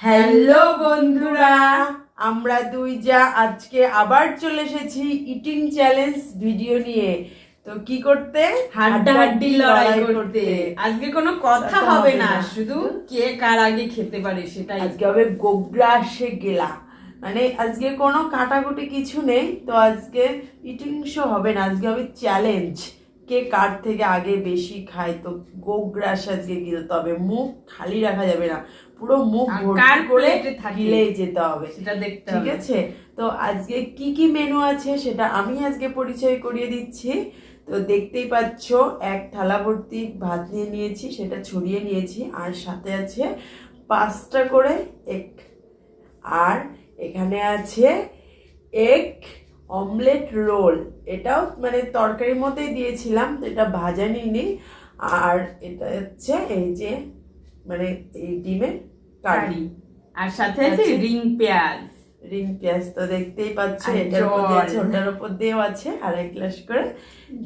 Hello বন্ধুরা আমরা দুই যা আজকে আবার চলে এসেছি ইটিং চ্যালেঞ্জ ভিডিও নিয়ে। তো কি করতে? হাড্ডাহাড্ডি লড়াই করতে। আজকে কোনো কথা হবে না। শুধু কে কার আগে খেতে পারে সেটাই। আজকে হবে গোগ্রাসে গেলা। মানে আজকে কোনো কাটাকুটি কিছু নেই তো আজকে ইটিং শো হবে না আজকে হবে চ্যালেঞ্জ কে কার থেকে আগে বেশি খায়? তো গোগ্রাস আজকে গিলতে হবে মুখ খালি রাখা যাবে না। পুরো মুখ ভর্তি কার? গিলে যেতে হবে। সেটা দেখতে ঠিক আছে? তো আজকে কি কি মেনু আছে সেটা আমি আজকে পরিচয় করিয়ে দিচ্ছি। তো দেখতেই পাচ্ছ এক থালা ভর্তি ভাত নিয়ে নিয়েছি সেটা ছড়িয়ে নিয়েছি। আর সাথে আছে পাঁচটা করে এক আর এখানে আছে এগ অমলেট রোল এটাও মানে তরকারির মতোই দিয়েছিলাম তো এটা ভাজা নিইনি। আর এটা হচ্ছে এই যে মানে এই ডিমের কারি। আর সাথে আছে। রিং পেঁয়াজ। রিং পেঁয়াজ তো দেখতেই পাচ্ছ এটার উপর। দিয়েছে ওটার উপর দিয়েও আছে আর এক গ্লাস করে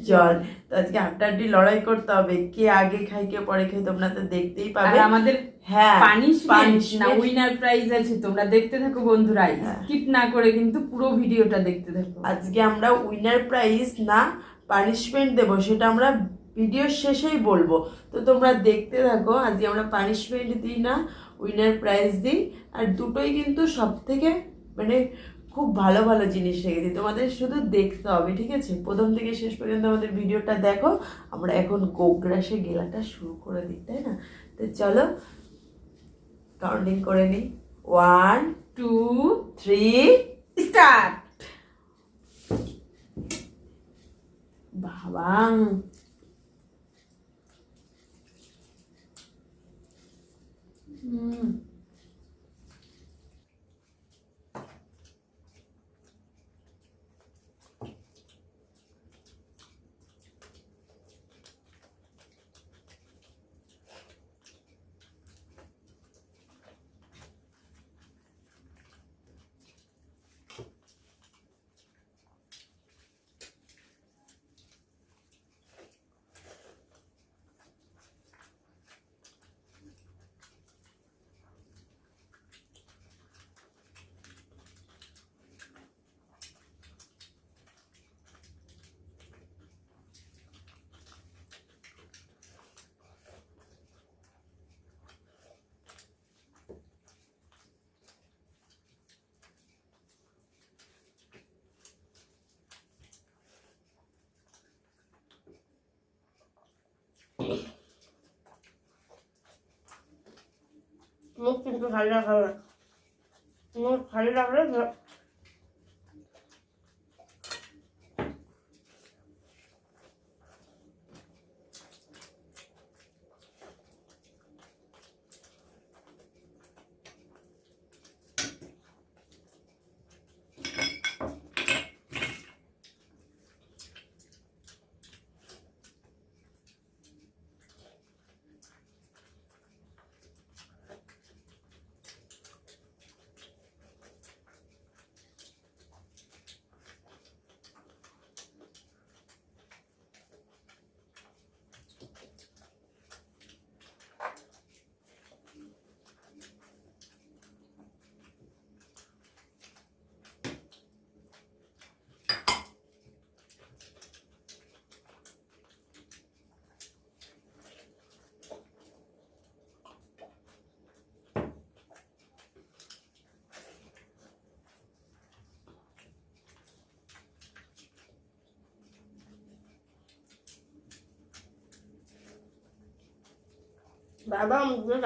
জল। তো আজকে হাড্ডাহাড্ডি লড়াই করতে হবে কে আগে খায় কে পরে খায় তোমরা তো দেখতেই পাবে। আমাদের হ্যাঁ পানিশমেন্ট না উইনার প্রাইজ আছে তোমরা দেখতে থাকো বন্ধুরা হ্যাঁ। স্কিপ না করে কিন্তু পুরো ভিডিওটা দেখতে থাকো। আজকে আমরা উইনার প্রাইজ না পানিশমেন্ট দেবো সেটা আমরা ভিডিওর শেষেই বলব। তো তোমরা দেখতে থাকো আজকে আমরা পানিশমেন্ট দিই না উইনার প্রাইজ দিই। আর দুটোই কিন্তু সব থেকে মানে খুব ভালো ভালো জিনিস রেখেছি। তোমাদের শুধু দেখতে হবে, ঠিক আছে? প্রথম থেকে শেষ পর্যন্ত আমাদের ভিডিওটা দেখো। আমরা এখন গোগ্রাসে গেলাটা শুরু করে দিই, তাই না? তো চলো কাউন্টিং করে নিই। ওয়ান টু থ্রি স্টার্ট বাবা! হুম। মুখ কিন্তু খালি রাখা হবে না। মুখ খালি রাখলে ভে- বাবা মুখে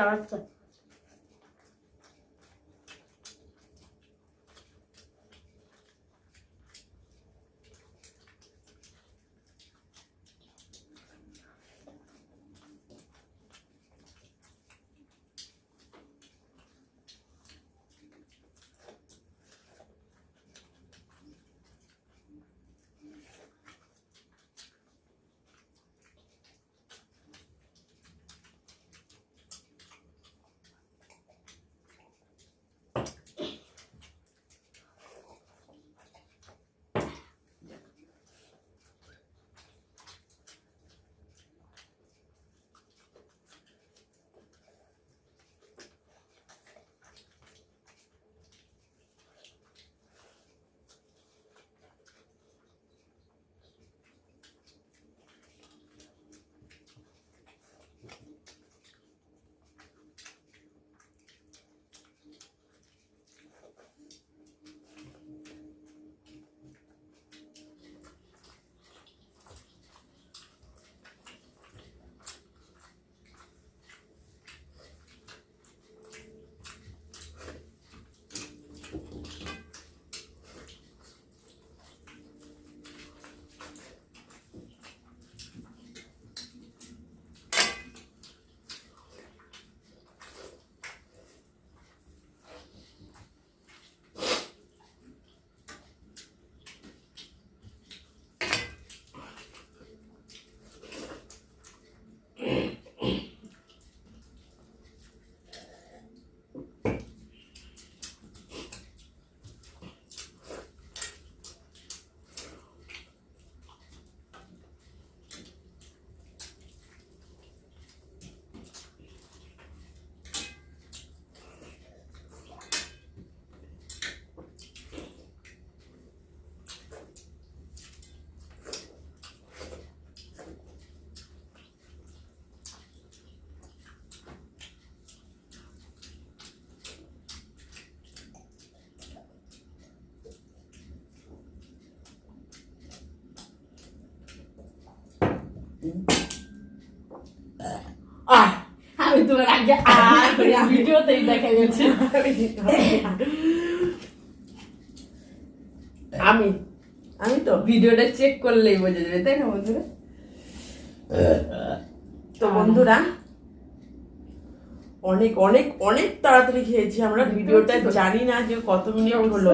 ভিডিওতেই দেখা গেছে আমি আমি তো ভিডিওটা চেক করলেই বোঝা যাবে তাই না বন্ধুরা? তো বন্ধুরা অনেক অনেক অনেক তাড়াতাড়ি খেয়েছি আমরা। ভিডিওটা জানি না যে কত মিনিট হলো।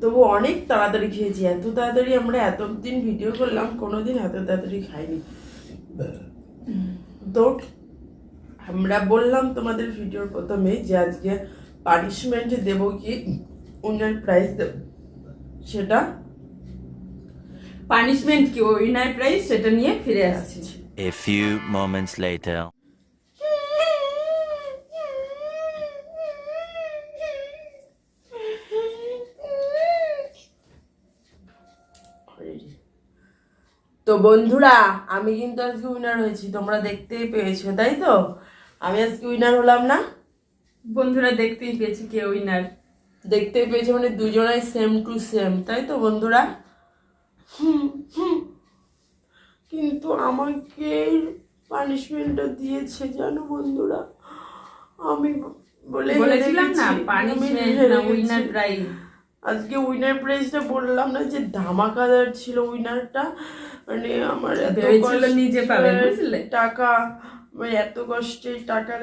তবু অনেক তাড়াতাড়ি খেয়েছি। এত তাড়াতাড়ি আমরা এতদিন ভিডিও করলাম কোনোদিন এত তাড়াতাড়ি খাইনি। তো আমরা বললাম তোমাদের ভিডিওর প্রথমে যে আজকে পানিশমেন্ট দেব কি? উনার প্রাইস দেব। সেটা? পানিশমেন্ট কি? উইনার প্রাইজ সেটা নিয়ে ফিরে আসছি। A few moments later. তো বন্ধুরা আমি কিন্তু আজকে উইনার হয়েছি তোমরা দেখতেই পেয়েছ তাই তো? আমি আজকে উইনার হলাম না। বন্ধুরা দেখতেই পেয়েছি কে উইনার দেখতেই পেয়েছ মানে দুজনাই সেম টু সেম তাই তো বন্ধুরা। কিন্তু আমাকে পানিশমেন্টটা দিয়েছে জানো বন্ধুরা? আমি বলে বলেছিলাম না পানিশমেন্ট উইনার প্রাইজ আজকে উইনার প্রাইজটা বললাম না যে ধামাকাদার ছিল উইনারটা মানে আমার এত নিজে পাবে? টাকা মানে এত কষ্টে টাকা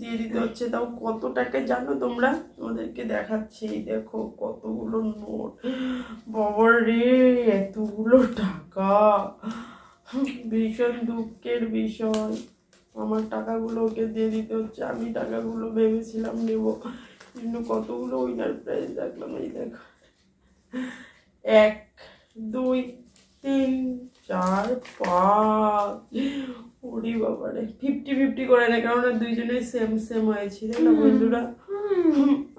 দিয়ে দিতে হচ্ছে, তাও কত টাকা জানো তোমরা? তোমাদেরকে দেখাচ্ছি, দেখো কতগুলো নোট। বাবার রে, এতগুলো টাকা। ভীষণ দুঃখের বিষয়। আমার টাকাগুলো ওকে দিয়ে দিতে হচ্ছে, আমি টাকাগুলো ভেবেছিলাম নেব, কিন্তু কতগুলো উইনার প্রাইজ দেখলাম, এই দেখো। এক, দুই, তিন, চার, পাঁচ। ওরে বাবারে। ফিফটি ফিফটি করে না কারণ দুইজনে সেম সেম হয়েছে তাই না বন্ধুরা?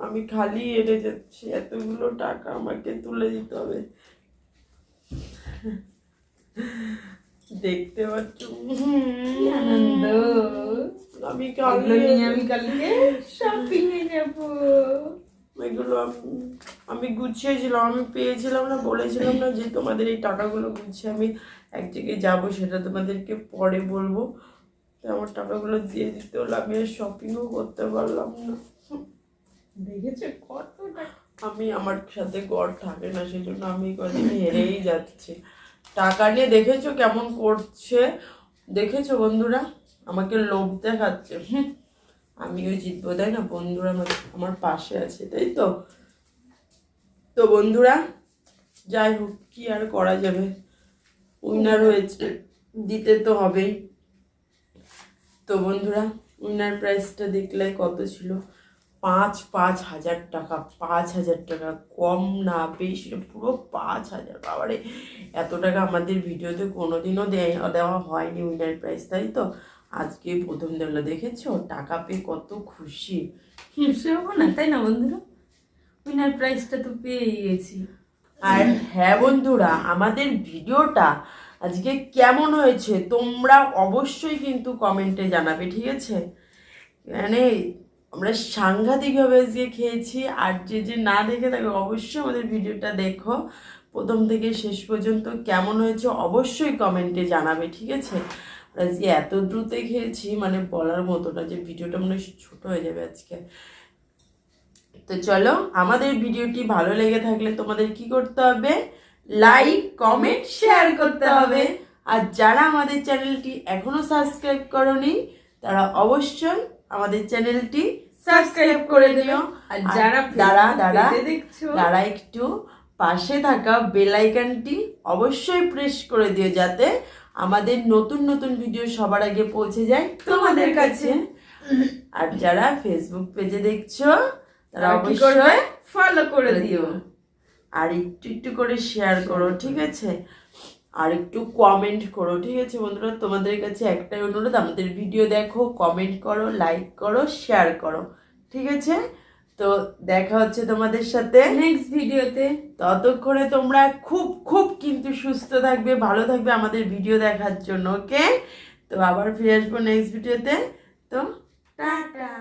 আমি খালি এড়ে যাচ্ছি এতগুলো টাকা আমাকে তুলে দিতে হবে। দেখতে পাচ্ছ? আনন্দ। আমি নিয়ে আমি কালকে শপিং এ যাব। এগুলো আমি- আমি গুছিয়েছিলাম আমি পেয়েছিলাম না বলেছিলাম না যে তোমাদের এই টাকাগুলো গুছিয়ে আমি এক জায়গায় যাব সেটা তোমাদেরকে পরে বলব। তো আমার টাকাগুলো দিয়ে দিতে হলো আমি আর শপিংও করতে পারলাম না। দেখেছ কত আমি আমার সাথে গড় থাকে না সেই জন্য আমি কদিন হেরেই যাচ্ছি। টাকা নিয়ে দেখেছ কেমন করছে? দেখেছ বন্ধুরা? আমাকে লোভ দেখাচ্ছে। হুম, আমিও জিতবো, তাই না? বন্ধুরা আমার আমার পাশে আছে, তাই তো? তো বন্ধুরা, যাই হোক, কি আর করা যাবে? উইনার হয়েছে দিতে তো হবেই। তো বন্ধুরা, উইনার প্রাইসটা দেখলে কত ছিল? পাঁচ পাঁচ হাজার টাকা, পাঁচ হাজার টাকা, কম না বেশি পুরো পাঁচ হাজার। বাবারে, এত টাকা আমাদের ভিডিওতে কোনোদিনও দেওয়া হয়নি উইনার প্রাইস, তাই তো? আজকে প্রথম দেখল দেখেছ? টাকা পেয়ে কত খুশি। খুশি হব না, তাই না বন্ধুরা? উইনার প্রাইজটা তো পেয়ে গেছি। আর হ্যাঁ বন্ধুরা, আমাদের ভিডিওটা আজকে কেমন হয়েছে তোমরা অবশ্যই কিন্তু কমেন্টে জানাবে, ঠিক আছে? মানে আমরা সাংঘাতিকভাবে আজকে খেয়েছি আর যে যে না দেখে থাকো অবশ্যই আমাদের ভিডিওটা দেখো। প্রথম থেকে শেষ পর্যন্ত কেমন হয়েছে অবশ্যই কমেন্টে জানাবে ঠিক আছে? আজকে এত দ্রুত খেয়েছি মানে বলার মতো না যে ভিডিওটা মনে হয় ছোট হয়ে যাবে আজকে। তো চলো আমাদের ভিডিওটি ভালো লেগে থাকলে তোমাদের কি করতে হবে? লাইক কমেন্ট শেয়ার করতে হবে। আর যারা আমাদের চ্যানেলটি এখনও সাবস্ক্রাইব করনি তারা অবশ্যই আমাদের চ্যানেলটি সাবস্ক্রাইব করে দিও। আর যারা দাঁড়া দাঁড়া তারা একটু পাশে থাকা বেলাইকানটি অবশ্যই প্রেস করে দিও যাতে আমাদের নতুন নতুন ভিডিও সবার আগে পৌঁছে যায় তোমাদের কাছে। আর যারা ফেসবুক পেজে দেখছ তারা অবশ্যই ফলো করে দিও। আর একটু একটু করে শেয়ার করো ঠিক আছে? আর একটু কমেন্ট করো ঠিক আছে বন্ধুরা? তোমাদের কাছে একটাই অনুরোধ আমাদের ভিডিও দেখো কমেন্ট করো লাইক করো শেয়ার করো ঠিক আছে? তো দেখা হচ্ছে তোমাদের সাথে। নেক্সট ভিডিওতে ততক্ষণে তোমরা খুব খুব কিন্তু সুস্থ থাকবে ভালো থাকবে আমাদের ভিডিও দেখার জন্য ওকে তো আবার ফিরে আসব নেক্সট ভিডিওতে তো টাটা।